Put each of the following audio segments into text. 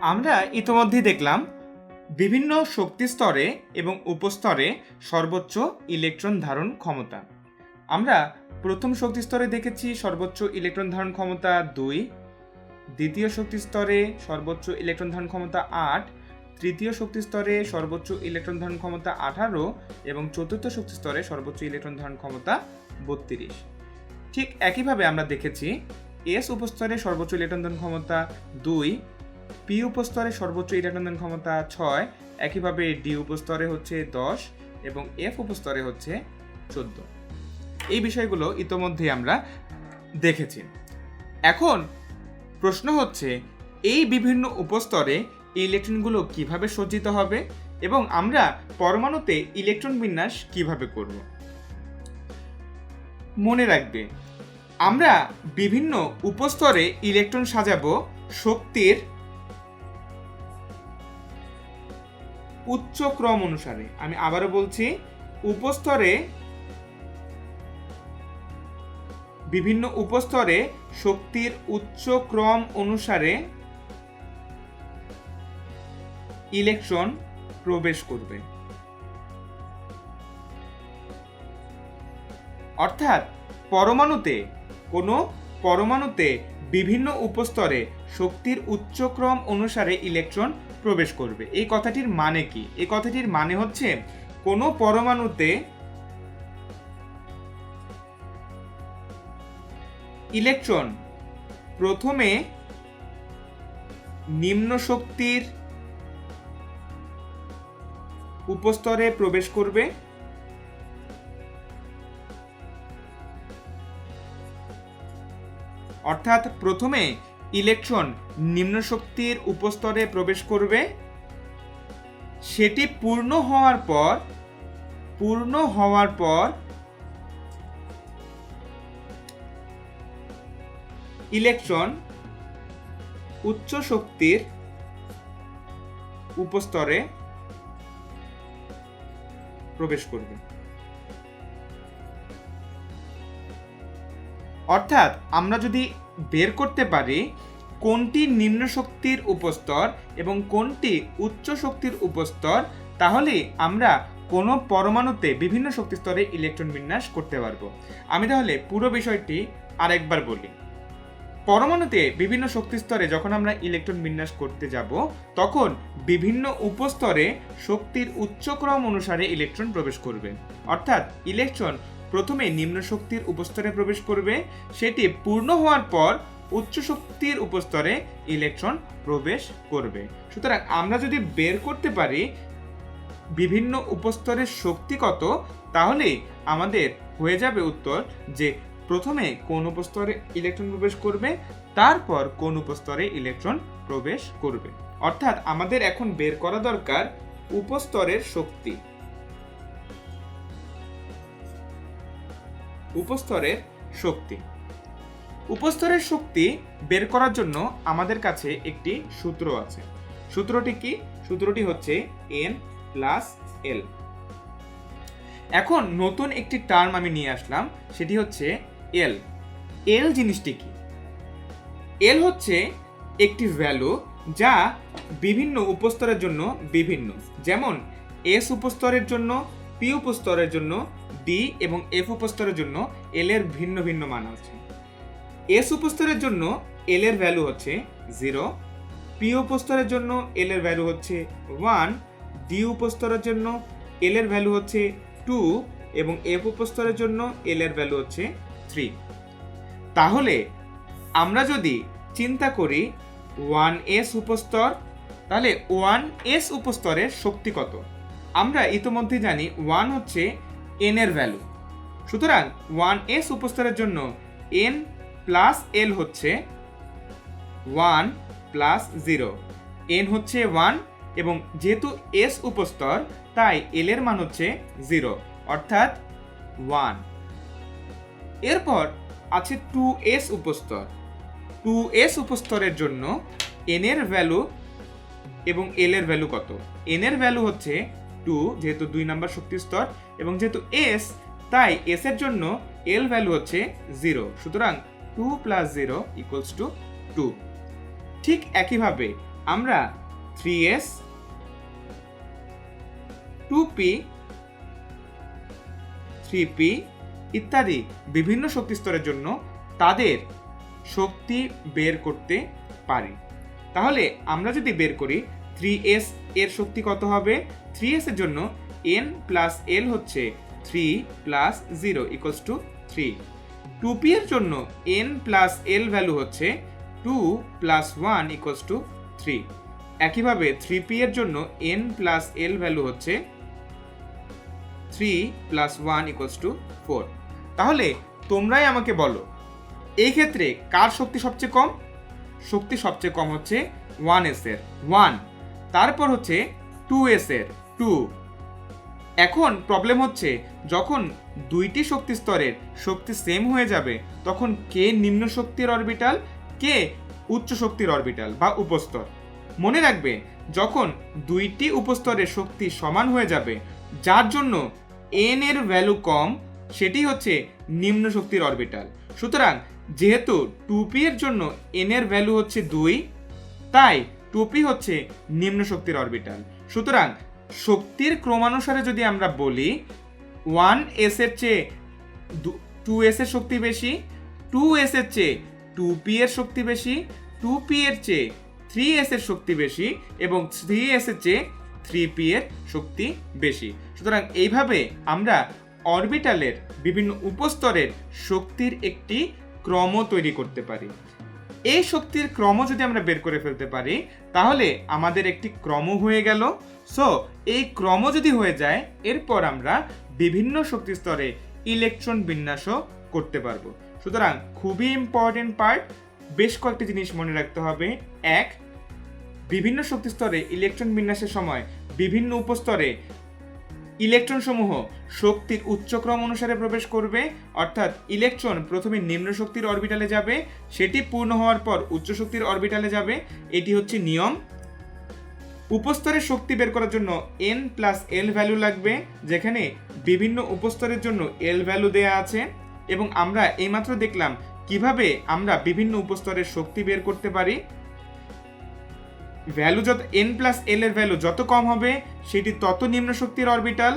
আমরা ইতোমধ্যেই দেখলাম, বিভিন্ন শক্তি স্তরে এবং উপস্তরে সর্বোচ্চ ইলেকট্রন ধারণ ক্ষমতা। আমরা প্রথম শক্তি স্তরে দেখেছি সর্বোচ্চ ইলেকট্রন ধারণ ক্ষমতা দুই, দ্বিতীয় শক্তি স্তরে সর্বোচ্চ ইলেকট্রন ধারণ ক্ষমতা আট, তৃতীয় শক্তি স্তরে সর্বোচ্চ ইলেকট্রন ধারণ ক্ষমতা আঠারো এবং চতুর্থ শক্তি স্তরে সর্বোচ্চ ইলেকট্রন ধারণ ক্ষমতা বত্রিশ। ঠিক একইভাবে আমরা দেখেছি, এস উপস্তরে সর্বোচ্চ ইলেকট্রন ধারণ ক্ষমতা দুই পি উপস্তরে সর্বোচ্চ ইলেকট্রন ক্ষমতা ছয়, একইভাবে ডি উপস্তরে হচ্ছে দশ এবং এফ উপস্তরে হচ্ছে চোদ্দ। এই বিষয়গুলো ইতোমধ্যে আমরা দেখেছি। এখন প্রশ্ন হচ্ছে, এই বিভিন্ন উপস্তরে ইলেকট্রনগুলো কীভাবে সজ্জিত হবে এবং আমরা পরমাণুতে ইলেকট্রন বিন্যাস কীভাবে করব? মনে রাখবে, আমরা বিভিন্ন উপস্তরে ইলেকট্রন সাজাবো শক্তির উচ্চ ক্রম অনুসারে। আমি আবারও বলছি, উপস্তরে বিভিন্ন উপস্তরে শক্তির উচ্চ ক্রম অনুসারে ইলেকট্রন প্রবেশ করবে। অর্থাৎ পরমাণুতে, কোনো পরমাণুতে বিভিন্ন উপস্তরে শক্তির উচ্চক্রম অনুসারে ইলেকট্রন প্রবেশ করবে। এই কথাটির মানে কি? এই কথাটির মানে হচ্ছে, কোনো পরমাণুতে ইলেকট্রন প্রথমে নিম্ন শক্তির উপস্তরে প্রবেশ করবে। অর্থাৎ প্রথমে ইলেকট্রন নিম্ন শক্তির উপস্তরে প্রবেশ করবে। সেটি পূর্ণ হওয়ার পর, পূর্ণ হওয়ার পর ইলেকট্রন উচ্চ শক্তির উপস্তরে প্রবেশ করবে। অর্থাৎ আমরা যদি বের করতে পারি কোনটি নিম্ন শক্তির উপস্তর এবং কোনটি উচ্চ শক্তির উপস্তর, তাহলে আমরা কোনো পরমাণুতে বিভিন্ন শক্তি স্তরে ইলেকট্রন বিন্যাস করতে পারব। আমি তাহলে পুরো বিষয়টি আরেকবার বলি। পরমাণুতে বিভিন্ন শক্তি স্তরে যখন আমরা ইলেকট্রন বিন্যাস করতে যাব, তখন বিভিন্ন উপস্তরে শক্তির উচ্চক্রম অনুসারে ইলেকট্রন প্রবেশ করবে। অর্থাৎ ইলেকট্রন প্রথমে নিম্ন শক্তির উপস্তরে প্রবেশ করবে, সেটি পূর্ণ হওয়ার পর উচ্চ শক্তির উপস্তরে ইলেকট্রন প্রবেশ করবে। সুতরাং আমরা যদি বের করতে পারি বিভিন্ন উপস্তরের শক্তি কত, তাহলে আমাদের হয়ে যাবে উত্তর যে প্রথমে কোন উপস্তরে ইলেকট্রন প্রবেশ করবে, তারপর কোন উপস্তরে ইলেকট্রন প্রবেশ করবে। অর্থাৎ আমাদের এখন বের করা দরকার উপস্তরের শক্তি। উপস্তরের শক্তি। উপস্তরের শক্তি বের করার জন্য আমাদের কাছে একটি সূত্র আছে। সূত্রটি কি? সূত্রটি হচ্ছে এন প্লাস এল এখন নতুন একটি টার্ম আমি নিয়ে আসলাম, সেটি হচ্ছে এল এল জিনিসটি কি? এল হচ্ছে একটি ভ্যালু যা বিভিন্ন উপস্তরের জন্য বিভিন্ন। যেমন এস উপস্তরের জন্য পি উপস্তরের জন্য, ডি এবং এফ উপস্তরের জন্য এল এর ভিন্ন ভিন্ন মান আছে এস উপস্তরের জন্য এল এর ভ্যালু হচ্ছে জিরো পি উপস্তরের জন্য এল এর ভ্যালু হচ্ছে ওয়ান ডি উপস্তরের জন্য এল এর ভ্যালু হচ্ছে টু এবং এফ উপস্তরের জন্য এল এর ভ্যালু হচ্ছে থ্রি তাহলে আমরা যদি চিন্তা করি ওয়ান এস উপস্তর তাহলে ওয়ান এস উপস্তরের শক্তি কত? আমরা ইতোমধ্যে জানি ওয়ান হচ্ছে এন এর ভ্যালু সুতরাং ওয়ান এস উপস্তরের জন্য এন প্লাস এল হচ্ছে ওয়ান প্লাস জিরো এন হচ্ছে ওয়ান এবং যেহেতু এস উপস্তর, তাই এল এর মান হচ্ছে জিরো অর্থাৎ ওয়ান এরপর আছে টু এস উপস্তর। টু এস উপস্তরের জন্য এন এর ভ্যালু এবং এল এর ভ্যালু কত? এন এর ভ্যালু হচ্ছে টু যেহেতু দুই নাম্বার শক্তি স্তর এবং যেহেতু এস তাই এস এর জন্য এল ভ্যালু হচ্ছে জিরো সুতরাং two plus zero equals to two ঠিক একইভাবে আমরা three S two P three P ইত্যাদি বিভিন্ন শক্তি স্তরের জন্য তাদের শক্তি বের করতে পারি। তাহলে আমরা যদি বের করি থ্রি এস এর শক্তি কত হবে? থ্রি এস এর জন্য এন প্লাস এল হচ্ছে three plus zero equals to three two P এর জন্য এন প্লাস এল ভ্যালু হচ্ছে two plus one equals to three একইভাবে থ্রি পি এর জন্য এন প্লাস এল ভ্যালু হচ্ছে three plus one equals to four তাহলে তোমরাই আমাকে বলো, এই ক্ষেত্রে কার শক্তি সবচেয়ে কম? শক্তি সবচেয়ে কম হচ্ছে ওয়ান এস এর। ওয়ান তারপর হচ্ছে টু এস এর টু এখন প্রবলেম হচ্ছে, যখন দুইটি শক্তি স্তরের শক্তি সেম হয়ে যাবে, তখন কে নিম্ন শক্তির অরবিটাল কে উচ্চ শক্তির অরবিটাল বা উপস্তর? মনে রাখবে, যখন দুইটি উপস্তরের শক্তি সমান হয়ে যাবে, যার জন্য এন এর ভ্যালু কম, সেটি হচ্ছে নিম্ন শক্তির অরবিটাল সুতরাং যেহেতু টুপি এর জন্য এন এর ভ্যালু হচ্ছে দুই, তাই টুপি হচ্ছে নিম্ন শক্তির অরবিটাল। সুতরাং শক্তির ক্রমানুসারে যদি আমরা বলি ওয়ান এস এর চেয়ে টু এস এর শক্তি বেশি টু এস এর চেয়ে টু পি এর শক্তি বেশি টু পি এর চেয়ে থ্রি এস এর শক্তি বেশি এবং থ্রি এস এর চেয়ে থ্রি পি এর শক্তি বেশি। সুতরাং এইভাবে আমরা অরবিটালের বিভিন্ন উপস্তরের শক্তির একটি ক্রম তৈরি করতে পারি। এই শক্তির ক্রম যদি আমরা বের করে ফেলতে পারি, তাহলে আমাদের একটি ক্রম হয়ে গেল। সো এই ক্রম যদি হয়ে যায়, এরপর আমরা বিভিন্ন শক্তি স্তরে ইলেকট্রন বিন্যাসও করতে পারব। সুতরাং খুবই ইম্পর্টেন্ট পার্ট বেশ কয়েকটি জিনিস মনে রাখতে হবে। এক, বিভিন্ন শক্তি স্তরে ইলেকট্রন বিন্যাসের সময় বিভিন্ন উপস্তরে ইলেকট্রন সমূহ শক্তির উচ্চক্রম অনুসারে প্রবেশ করবে, অর্থাৎ ইলেকট্রন প্রথমে নিম্ন শক্তির অরবিটালে যাবে, সেটি পূর্ণ হওয়ার পর উচ্চ শক্তির অরবিটালে যাবে, এটি হচ্ছে নিয়ম। উপস্তরের শক্তি বের করার জন্য এন প্লাস এল ভ্যালু লাগবে, যেখানে বিভিন্ন উপস্তরের জন্য এল ভ্যালু দেয়া আছে, এবং আমরা এইমাত্র দেখলাম কীভাবে আমরা বিভিন্ন উপস্তরের শক্তি বের করতে পারি। ভ্যালু যত এন প্লাস এল এর ভ্যালু যত কম হবে, সেটি তত নিম্ন শক্তির অরবিটাল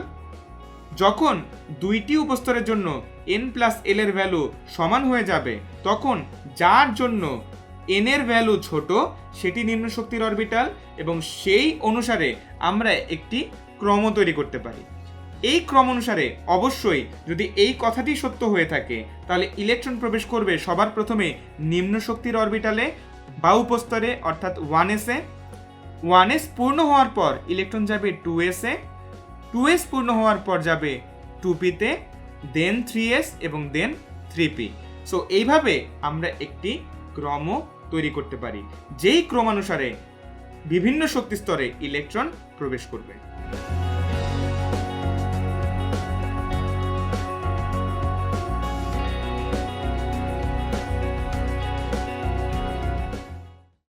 যখন দুইটি উপস্তরের জন্য এন প্লাস এল এর ভ্যালু সমান হয়ে যাবে, তখন যার জন্য এন এর ভ্যালু ছোট, সেটি নিম্ন শক্তির অরবিটাল এবং সেই অনুসারে আমরা একটি ক্রম তৈরি করতে পারি। এই ক্রম অনুসারে অবশ্যই যদি এই কথাটি সত্য হয়ে থাকে, তাহলে ইলেকট্রন প্রবেশ করবে সবার প্রথমে নিম্ন শক্তির অরবিটালে বা উপস্তরে, অর্থাৎ ওয়ান এসে ওয়ান এস পূর্ণ হওয়ার পর ইলেকট্রন যাবে টু এ টু এস পূর্ণ হওয়ার পর যাবে টু পিতে দেন থ্রি এস এবং দেন থ্রি পি সো এইভাবে আমরা একটি ক্রম তৈরি করতে পারি, যেই ক্রমানুসারে বিভিন্ন শক্তিস্তরে ইলেকট্রন প্রবেশ করবে।